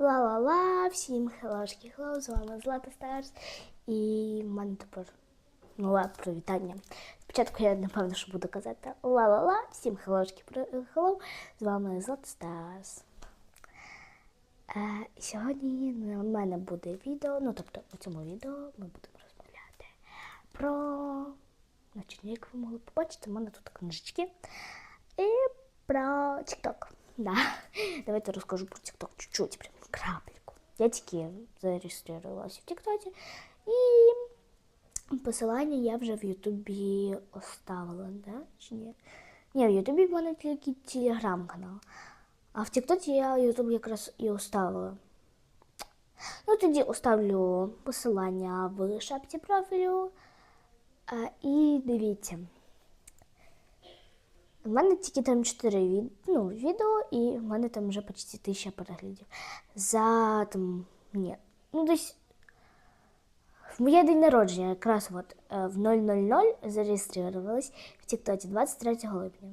Ла-ла-ла, всім хелошки хеллоу, з вами Злата Старс. І в мене тепер нове привітання. Спочатку я напевно, що буду казати ла-ла-ла, всім хелошки хеллоу, з вами Злата Старс. Е, сьогодні на мене буде відео, ну тобто у цьому відео ми будемо розмовляти про, значить, як ви могли побачити, в мене тут книжечки. І про TikTok. Да. Давайте розкажу про TikTok чуть-чуть, прям крапельку. Я тільки зареєструвалася в TikTok і посилання я вже в Ютубі оставила, да? Чи ні? Ні, в Ютубі в мене тільки телеграм-канал. А в Тіктоці я Ютуб якраз і оставила. Ну, тоді оставлю посилання в шапці профілю. І дивіться. У мене тільки там 4 від... ну, відео, і в мене там вже почти тисяча переглядів. За там. Ні. Ну, десь. В моє день народження якраз от е, в 000 зареєструвалась в Тіктоці 23 липня.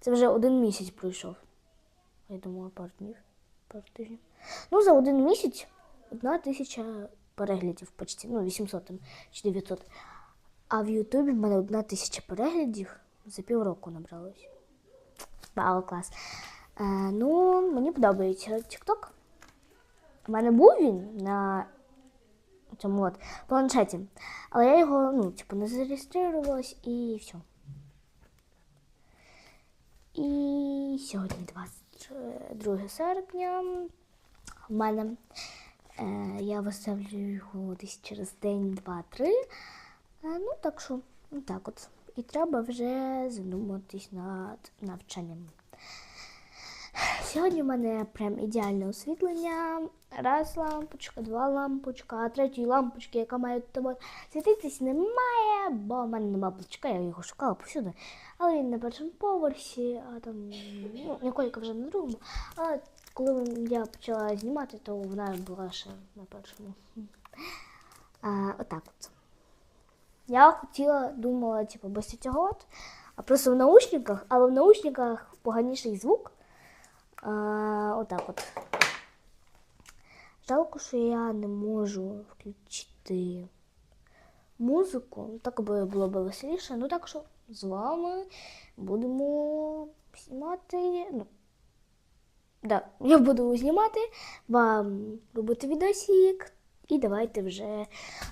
Це вже один місяць пройшов. Я думала, пару днів, пару тижнів. Ну, за один місяць одна тисяча переглядів почти, ну, 800 там, чи 900. А в Ютубі в мене одна тисяча переглядів за півроку набралось. Вау, клас. Е, ну, мені подобається TikTok. У мене був він на цьому от планшеті, але я його, ну, типу, не зареєструвалась і все. І сьогодні 22 серпня. У мене е, я виставлю його десь через день, два-три. Е, ну, так що, ну так от. І треба вже задуматись над навчанням. Сьогодні в мене прям ідеальне освітлення. Раз лампочка, два лампочка, а третьої лампочки, яка має тут світитись, немає, бо в мене немає блочка, я його шукала повсюди. Але він на першому поверсі, а там ну, Ніколька вже на другому. Але коли я почала знімати, то вона була ще на першому. А, отак от. Я хотіла, думала, типу, без цього а просто в наушниках, але в наушниках поганіший звук. А, отак от. Жалко, що я не можу включити музику. Так би було б веселіше. Ну так що з вами будемо знімати. Ну, да, я буду знімати вам робити відосик. І давайте вже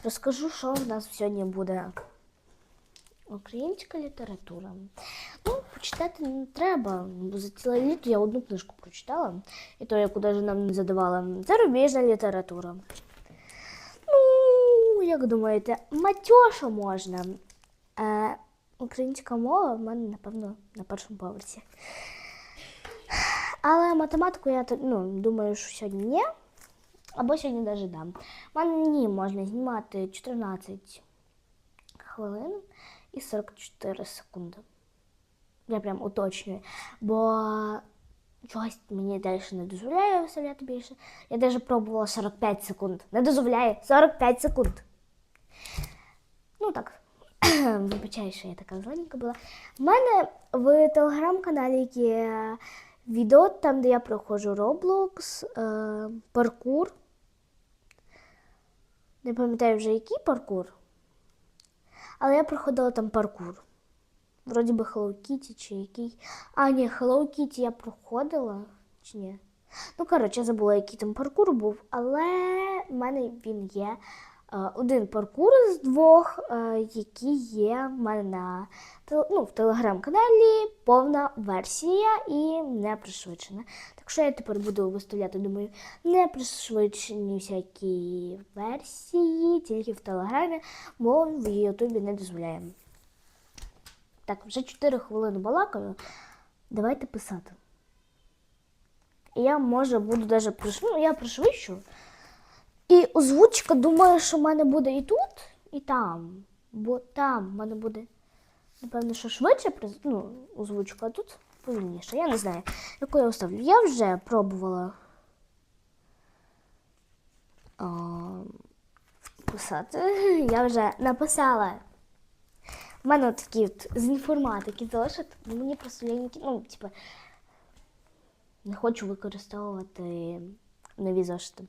розкажу, що в нас сьогодні буде. Українська література. Ну, почитати не треба, бо за ціле літо я одну книжку прочитала, і то, яку навіть нам не задавала. Зарубіжна література. Ну, як думаєте, матьоша можна. Е, українська мова в мене, напевно, на першому поверсі. Але математику я ну, думаю, що сьогодні ні. Або сьогодні навіть дам. У мене ні можна знімати 14 хвилин і 44 секунди. Я прям уточнюю. Бо чогось мені далі не дозволяє виставляти більше. Я навіть пробувала 45 секунд. Не дозволяє 45 секунд. Ну так. Вибачаю, що я така зелененька була. У мене в телеграм-каналі є відео, там, де я проходжу Roblox, е, паркур. Не пам'ятаю вже який паркур. Але я проходила там паркур. Вроді би Hello Kitty чи який. А, ні, Hello Kitty я проходила. Чи ні? Ну, коротше, я забула, який там паркур був, але в мене він є. Е, Один паркур з двох, е, які є в мене на ну, в телеграм-каналі, повна версія і не пришвидшена. Так що я тепер буду виставляти, думаю, не пришвидшені всякі версії, тільки в телеграмі, бо в Ютубі не дозволяє. Так, вже 4 хвилини балакаю. Давайте писати. Я, може, буду даже приш... ну, я пришвидшу. І озвучка, думаю, що в мене буде і тут, і там. Бо там в мене буде, напевно, що швидше ну, озвучка, а тут повільніше. Я не знаю, яку я оставлю. Я вже пробувала а, писати. Я вже написала. У мене такі от з інформатики. Ну, Мені просто ліньки, ну, типа, не хочу використовувати нові зошити.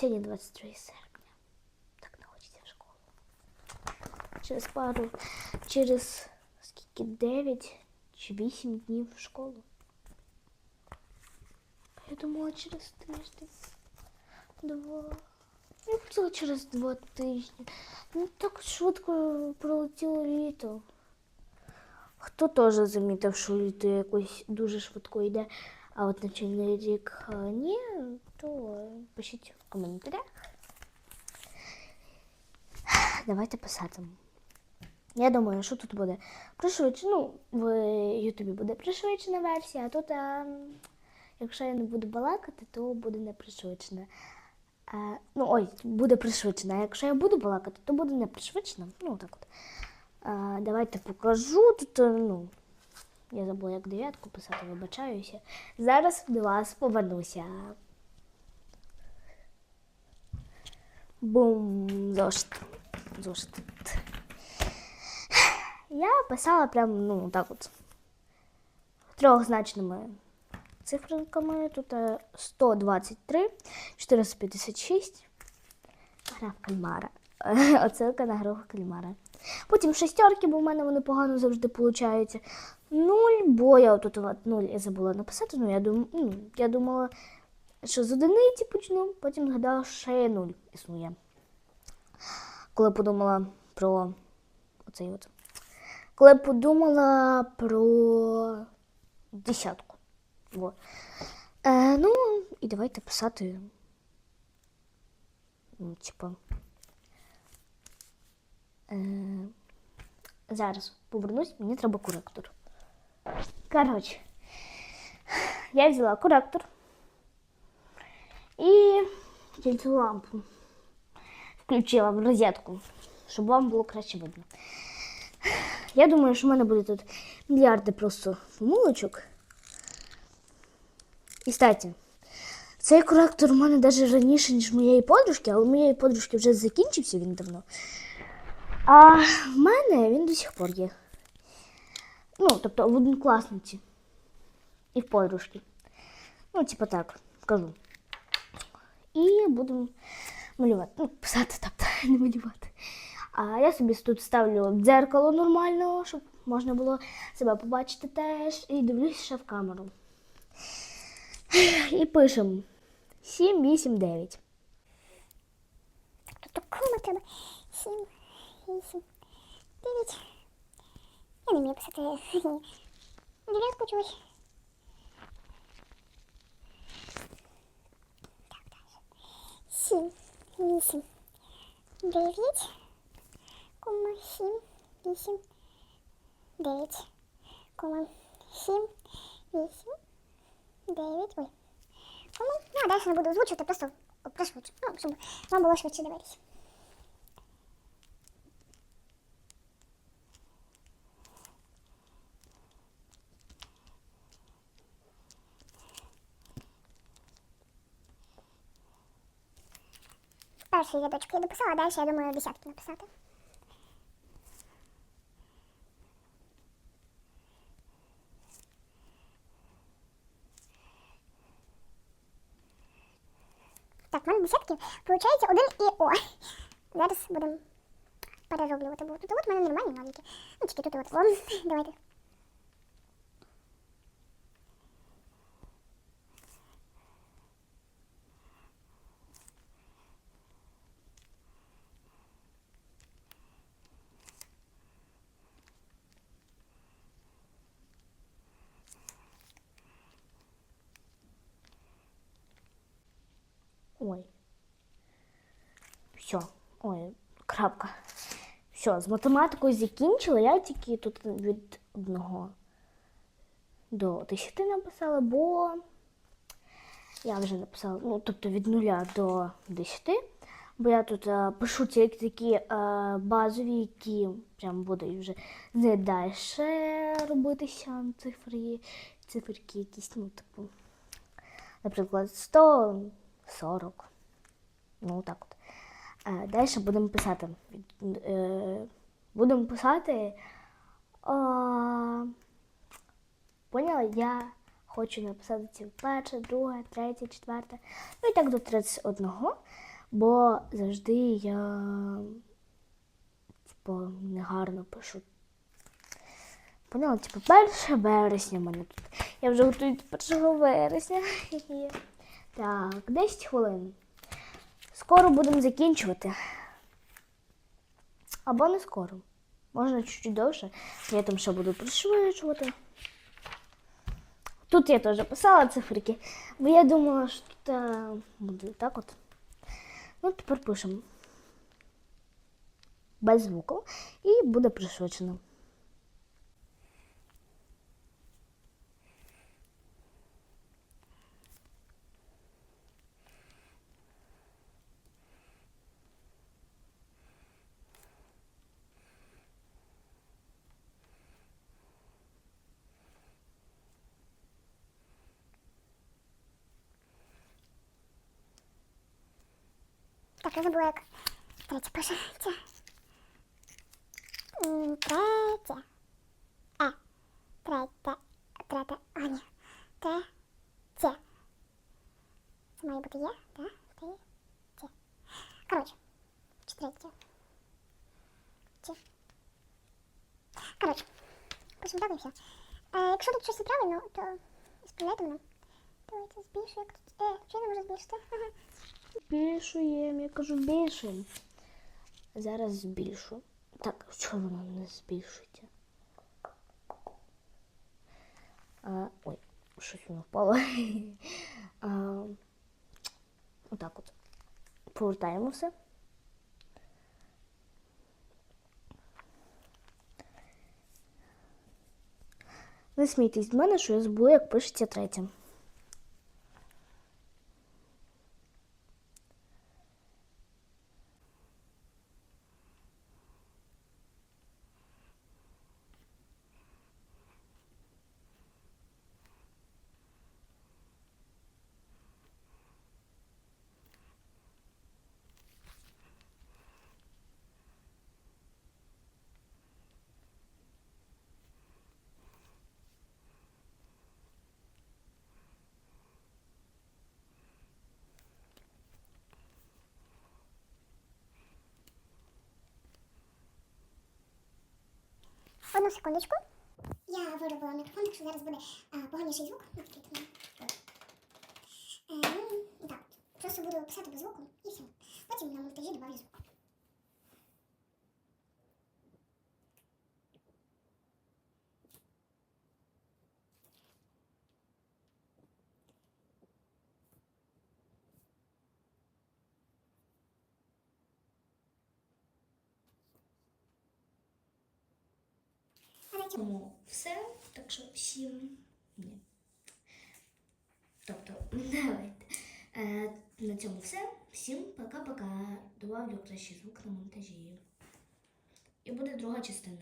Сьогодні 23 серпня. Так не в школу. Через пару, через скільки 9 чи 8 днів в школу. Я думала через тиждень. Два. Я хотіла через два тижні. Ну так швидко пролетіло літо. Хто теж замітив, що літо якось дуже швидко йде, а от навчальний рік а, ні, то пишіть в коментарях. Давайте писати. Я думаю, що тут буде пришвидшено. Ну, в Ютубі буде пришвидшена версія, а тут, а, якщо я не буду балакати, то буде не пришвидшена. Е, ну, ой, буде пришвидшена. А якщо я буду балакати, то буде не пришвидшена. Ну, так от. Е, давайте покажу. Тут, е, ну, я забула, як дев'ятку писати, вибачаюся. Зараз до вас повернуся. Бум, зошит. Зошит. Я писала прям, ну, так от. Трьохзначними цифринками. Тут е, 123, 456. Гра в кальмара. Оцилка на гру кальмара. Потім шестерки, бо в мене вони погано завжди получаються. Нуль, бо я тут от нуль я забула написати. Ну, я, дум, ну, я думала, що з одиниці почну, потім згадала, що ще нуль існує. Коли подумала про оцей от. Коли подумала про десятку. Вот. Е, ну, і давайте писати. Ну, типа. Е, зараз повернусь, мені треба коректор. Коротше, я взяла коректор і тільки лампу включила в розетку, щоб вам було краще видно. Я думаю, що в мене буде тут мільярди просто помилочок. І кстати, цей коректор у мене навіть раніше, ніж моєї подружки, але у моєї подружки вже закінчився він давно. А в мене він до сих пор є. Ну, тобто в однокласниці і в подружки. Ну, типа так, кажу. І буду малювати. Ну, писати, тобто, не малювати. А я собі тут ставлю дзеркало нормально, щоб можна було себе побачити теж. І дивлюсь ще в камеру. І пишемо 7, 8, 9. Тут треба 7, 8, 9. Я не вмію писати. Дев'ятку чогось. Так, далі. 7, 8, 9, кома 7, 8, 9, кома 7, 8, 9, ой. Кома, ну а далі не буду озвучувати, просто пришвидшу, ну, щоб вам було швидше дивитися. Перший рядочок я дописала, а далі я думаю десятки написати. Так, в мене десятки, виходить один і О. Зараз будемо перероблювати, тут от в мене нормальні маленькі. Ну, тільки тут от. О, давайте. Ой. Все. Ой, крапка. Все, з математикою закінчила. Я тільки тут від одного до 10 написала, бо я вже написала, ну, тобто від нуля до 10. Бо я тут е, пишу тільки такі е, базові, які прям будуть вже не далі робитися цифри, циферки якісь, ну, типу, наприклад, 140. Ну, так от. Е, далі будемо писати. Е, будемо писати. О, поняла, я хочу написати ці перше, друге, третє, четверте. Ну і так до 31. Бо завжди я типу, негарно пишу. Поняла, типу, 1 вересня в мене тут. Я вже готую до 1 вересня. Так, 10 хвилин. Скоро будемо закінчувати. Або не скоро. Можна чуть-чуть довше. Я там ще буду пришвидшувати. Тут я теж писала циферки, бо я думала, що тут е, буде так от. Ну, тепер пишемо без звуку і буде пришвидшено. Так, забула, як третє. М, Третє. Е. Третє. Третє. А, ні. Третє. Це має бути є, так? Третє. Коротше. Чи третє? Чи? Коротше. Пишемо так і все. Е, якщо тут щось неправильно, то справляйте мене. Давайте збільшу, як тут. Е, чи я не можу збільшити? Збільшуємо, я кажу, збільшуємо. Зараз збільшу. Так, чого воно не збільшується? А, ой, щось воно впало. а, отак от. Повертаємо все. Не смійтесь з мене, що я забула, як пишеться третє. Одну секундочку. Я виробила мікрофон, так що зараз буде а, поганіший звук. Такий. Е, ну, так. Просто буду писати без звуку і все. Потім на монтажі добавлю звук. Цьому все, так що всім ні. Тобто, давайте. Е, на цьому все. Всім пока-пока. Добавлю кращий звук на монтажі. І буде друга частина.